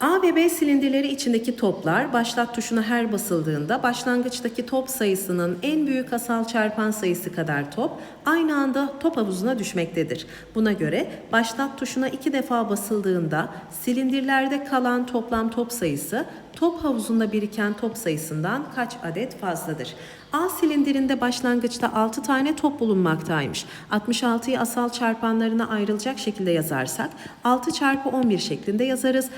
A ve B silindirleri içindeki toplar başlat tuşuna her basıldığında başlangıçtaki top sayısının en büyük asal çarpan sayısı kadar top aynı anda top havuzuna düşmektedir. Buna göre başlat tuşuna iki defa basıldığında silindirlerde kalan toplam top sayısı top havuzunda biriken top sayısından kaç adet fazladır? A silindirinde başlangıçta 6 tane top bulunmaktaymış. 66'yı asal çarpanlarına ayrılacak şekilde yazarsak 6 çarpı 11 şeklinde yazarız.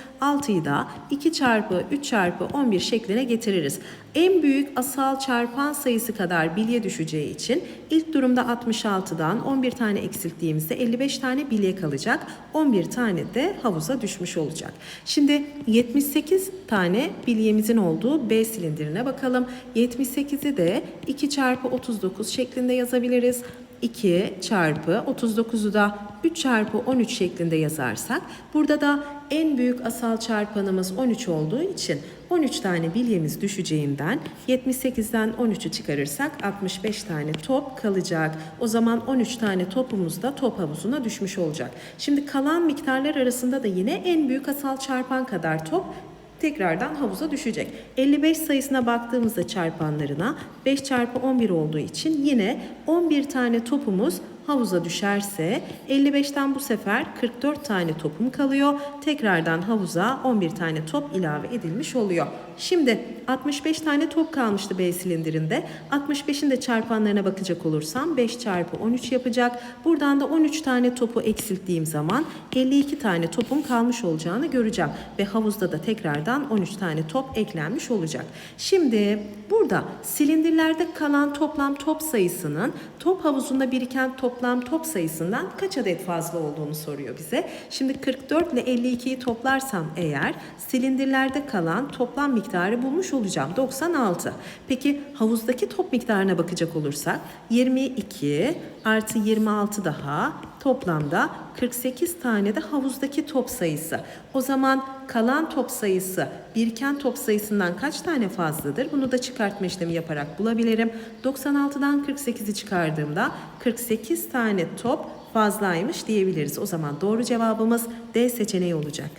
6'yı da 2 çarpı 3 çarpı 11 şekline getiririz. En büyük asal çarpan sayısı kadar bilye düşeceği için ilk durumda 66'dan 11 tane eksilttiğimizde 55 tane bilye kalacak. 11 tane de havuza düşmüş olacak. Şimdi 78 tane bilyemizin olduğu B silindirine bakalım. 78'i de 2 çarpı 39 şeklinde yazabiliriz. 2 çarpı 39'u da 3 çarpı 13 şeklinde yazarsak burada da en büyük asal çarpanımız 13 olduğu için 13 tane bilyemiz düşeceğinden 78'den 13'ü çıkarırsak 65 tane top kalacak. O zaman 13 tane topumuz da top havuzuna düşmüş olacak. Şimdi kalan miktarlar arasında da yine en büyük asal çarpan kadar top tekrardan havuza düşecek. 55 sayısına baktığımızda çarpanlarına 5 çarpı 11 olduğu için yine 11 tane topumuz havuza düşerse 55'ten bu sefer 44 tane topum kalıyor. Tekrardan havuza 11 tane top ilave edilmiş oluyor. Şimdi 65 tane top kalmıştı B silindirinde. 65'in de çarpanlarına bakacak olursam 5 çarpı 13 yapacak. Buradan da 13 tane topu eksilttiğim zaman 52 tane topum kalmış olacağını göreceğim. Ve havuzda da tekrardan 13 tane top eklenmiş olacak. Şimdi burada silindirlerde kalan toplam top sayısının top havuzunda biriken toplam top sayısından kaç adet fazla olduğunu soruyor bize. Şimdi 44 ile 52'yi toplarsam eğer silindirlerde kalan toplam miktarı bulmuş olacağım. 96. Peki havuzdaki top miktarına bakacak olursak 22 artı 26 daha toplamda 48 tane de havuzdaki top sayısı. O zaman kalan top sayısı biriken top sayısından kaç tane fazladır? Bunu da çıkartma işlemi yaparak bulabilirim. 96'dan 48'i çıkardığımda 48 tane top fazlaymış diyebiliriz. O zaman doğru cevabımız D seçeneği olacak.